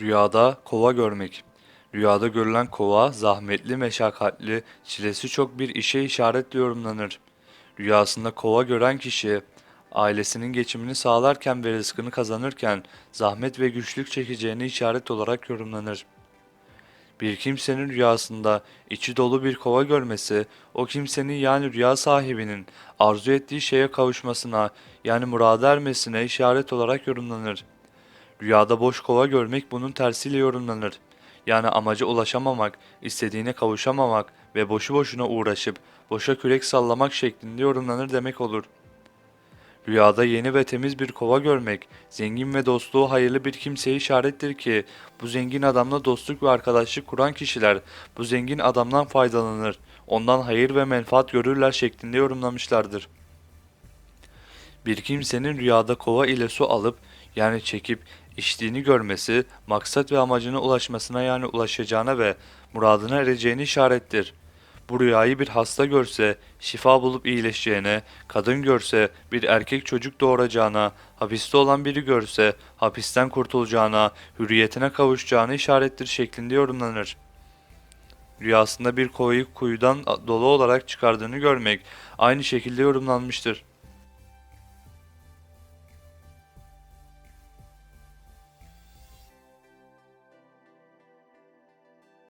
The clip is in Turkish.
Rüyada kova görmek. Rüyada görülen kova zahmetli, meşakkatli, çilesi çok bir işe işaretle yorumlanır. Rüyasında kova gören kişi ailesinin geçimini sağlarken ve rızkını kazanırken zahmet ve güçlük çekeceğini işaret olarak yorumlanır. Bir kimsenin rüyasında içi dolu bir kova görmesi, o kimsenin yani rüya sahibinin arzu ettiği şeye kavuşmasına yani murada ermesine işaret olarak yorumlanır. Rüyada boş kova görmek bunun tersiyle yorumlanır. Yani amaca ulaşamamak, istediğine kavuşamamak ve boşu boşuna uğraşıp boşa kürek sallamak şeklinde yorumlanır demek olur. Rüyada yeni ve temiz bir kova görmek, zengin ve dostluğu hayırlı bir kimseye işarettir ki, bu zengin adamla dostluk ve arkadaşlık kuran kişiler, bu zengin adamdan faydalanır, ondan hayır ve menfaat görürler şeklinde yorumlamışlardır. Bir kimsenin rüyada kova ile su alıp, yani çekip, içtiğini görmesi, maksat ve amacına ulaşmasına yani ulaşacağına ve muradına ereceğini işarettir. Bu rüyayı bir hasta görse şifa bulup iyileşeceğine, kadın görse bir erkek çocuk doğuracağına, hapiste olan biri görse hapisten kurtulacağına, hürriyetine kavuşacağını işarettir şeklinde yorumlanır. Rüyasında bir kovayı kuyudan dolu olarak çıkardığını görmek aynı şekilde yorumlanmıştır.